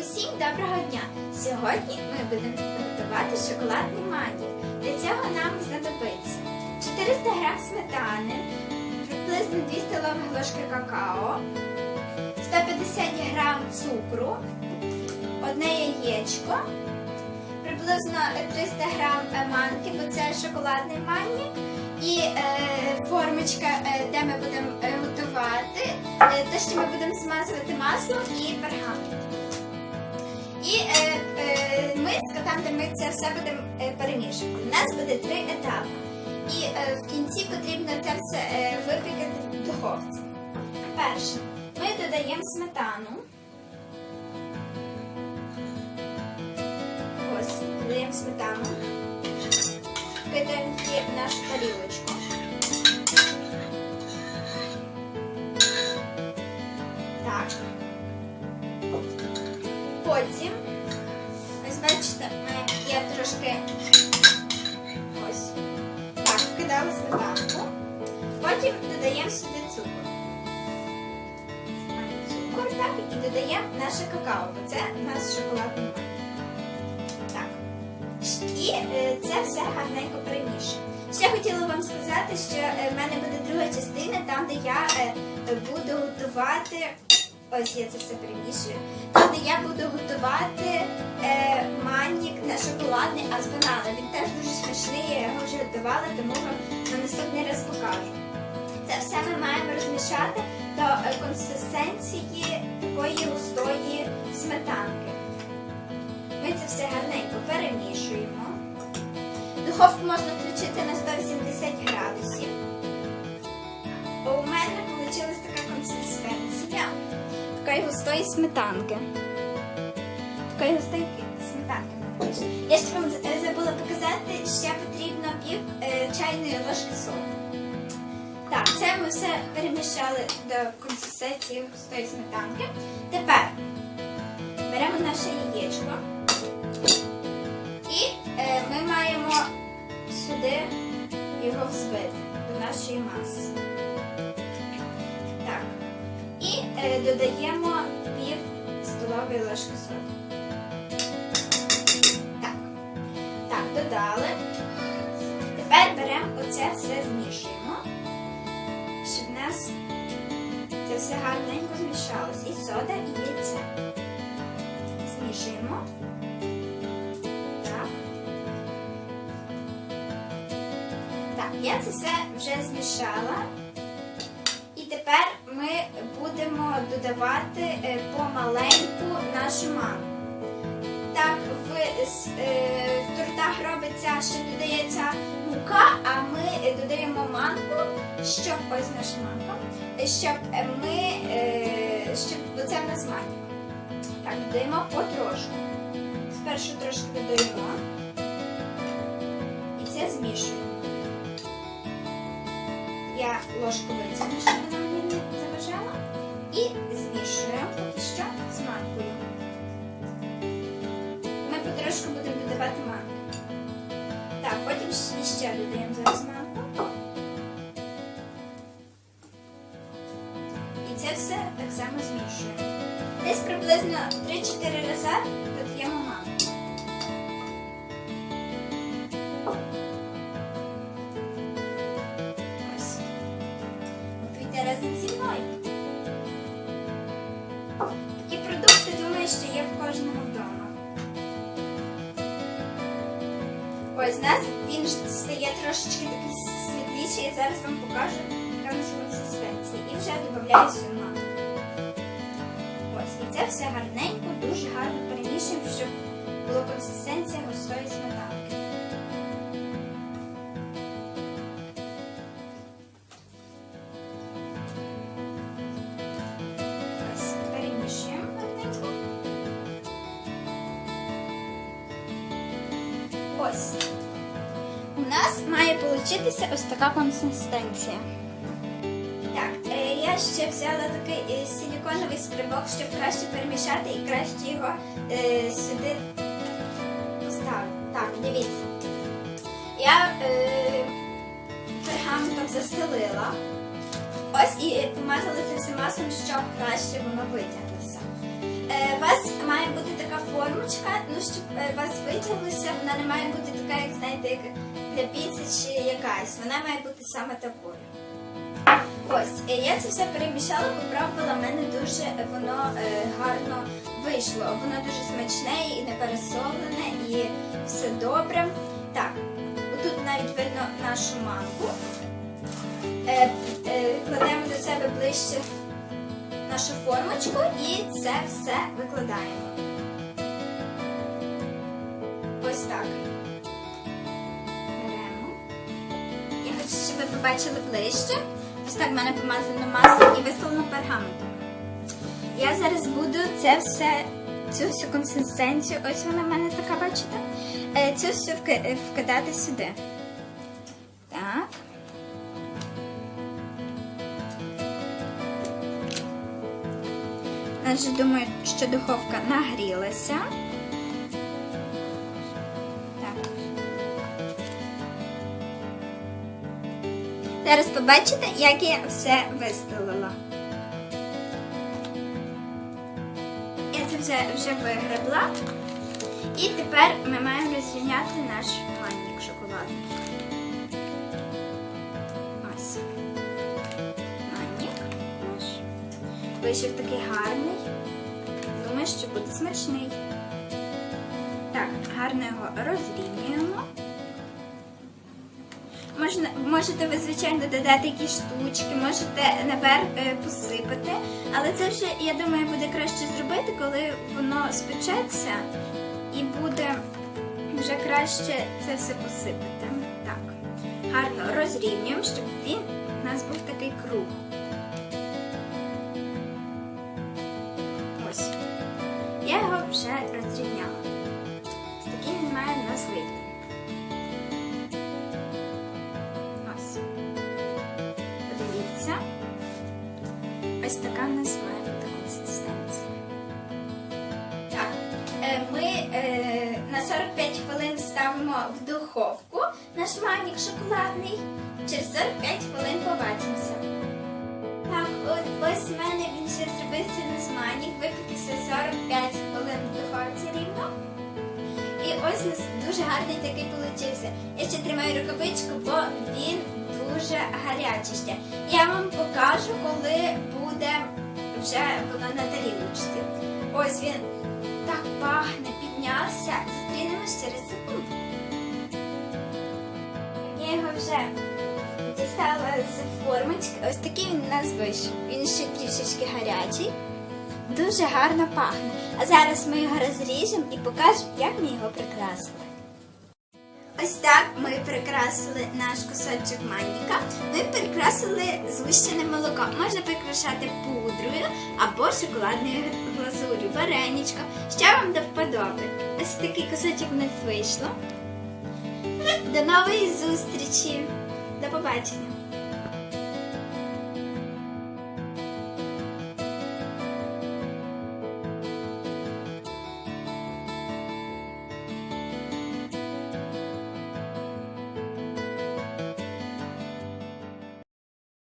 Усім доброго дня! Сьогодні ми будемо готувати шоколадний манік. Для цього нам знадобиться 400 г сметани, приблизно 2 столові ложки какао, 150 г цукру, одне яєчко, приблизно 300 г манки, бо це шоколадний манік, і е, формочка, е, де ми будемо е, готувати, е, те, що ми будемо змазувати маслом і пергаментом. І е, е, миска, там, де ми це все будемо е, перемішувати. У нас буде три етапи. І е, в кінці потрібно це все е, випікати в духовці. Перше, ми додаємо сметану. Ось, додаємо сметану. Кидаємо в нашу тарілочку. Потім, ось бачите, я трошки ось так, вкидала сметанку. Потім додаємо сюди цукор. Цукор, так, і додаємо наше какао, бо це у нас шоколадний. Так. І е, це все гарненько перемішуємо. Ще хотіла вам сказати, що е, в мене буде друга частина, там, де я е, буду готувати. Ось я це все перемішую. Де я буду готувати е, манік на шоколадний, а з бананом. Він теж дуже смачний, я його вже готувала, тому вам на наступний раз покажу. Це все ми маємо розмішати до е, консистенції такої густої сметанки. Ми це все гарненько перемішуємо. Духовку можна включити на 180 градусів. Густої сметанки. Такої густої сметанки. Я ще вам забула показати, ще потрібно пів е, чайної ложки солі. Так, це ми все перемішали до консистенції густої сметанки. Тепер беремо наше яєчко і е, ми маємо сюди його взбити до нашої маси. Додаємо пів столової ложки солі. Так. Так, додали. Тепер беремо оце все змішуємо, щоб в нас це все гарненько змішалось. І сода, і яйце. Змішуємо. Так. Так, я це все вже змішала. Будемо додавати е, помаленьку нашу манку. Так, в, е, в тортах робиться, що додається мука, а ми додаємо манку, щоб ось наша манка, щоб ми, е, щоб оце в нас манка. Так, додаємо потрошку. Спершу трошки додаємо і це змішуємо. Я ложку витягну, щоб вона будемо. Так, потім ще- додаємо зараз манку. І це все так само змішуємо. Десь приблизно 3-4 рази додаємо манку. Ось. Разом зі мною. Такі продукти, думаю, що є в кожному Ось нас він стає трошечки такий світліший. Я зараз вам покажу, яка нас консистенція. І вже додаю манку. Ось, і це все гарненько, дуже гарно перемішуємо, щоб була консистенція густої сметанки. Нас має получитися ось така консистенція. Так, е, я ще взяла такий е, силіконовий скрибок, щоб краще перемішати і краще його е, сюди поставити. Так, дивіться. Я пергаментом застелила. Ось і помазала це все маслом, щоб краще воно витяглося. У вас має бути така формочка, ну щоб у вас витяглося, вона не має бути така, як знаєте, як для піци чи якась. Вона має бути саме такою. Ось, я це все перемішала, попробувала, в мене дуже воно е, гарно вийшло. Воно дуже смачне і не пересолене, і все добре. Так, отут навіть видно нашу манку. Е, е, кладемо до себе ближче нашу формочку і це все викладаємо. Ось так. Ви побачили ближче. Ось так в мене помазано маслом і виставлено пергаментом. Я зараз буду це все, цю всю консистенцію, ось вона в мене така, бачите? Е, Цю всю е, вкидати сюди. Так. Я вже думаю, що духовка нагрілася. Зараз побачите, як я все виставила. Я це вже, вже вигребла. І тепер ми маємо розрівняти наш манник шоколадний. Ось. Наш. Вийшов такий гарний. Думаю, що буде смачний. Так, гарно його розрівнюємо. Можна, можете ви, звичайно, додати якісь штучки, можете наверх е, посипати, але це вже, я думаю, буде краще зробити, коли воно спечеться і буде вже краще це все посипати. Так, гарно розрівнюємо, щоб він у нас був такий круг. Ось така в нас має бути консистенція. Так, е, ми е, на 45 хвилин ставимо в духовку наш манік шоколадний. Через 45 хвилин побачимося. Так, от ось в мене він ще зробився на сманік, випікся 45 хвилин в духовці рівно. І ось дуже гарний такий получився. Я ще тримаю рукавичку, бо він дуже гарячий. Я вам покажу, коли буде вже воно на тарілочці. Ось він так пахне, піднявся. Зустрінемось через секунду. Я його вже дістала з формочки. Ось такий він у нас вийшов. Він ще трішечки гарячий. Дуже гарно пахне. А зараз ми його розріжемо і покажемо, як ми його прикрасили. Ось так ми прикрасили наш кусочок манніка. Ми прикрасили звищене молоко. Можна прикрашати пудрою або шоколадною глазур'ю, вареничком. Що вам до вподоби? Ось такий кусочок у нас вийшло. До нової зустрічі! До побачення!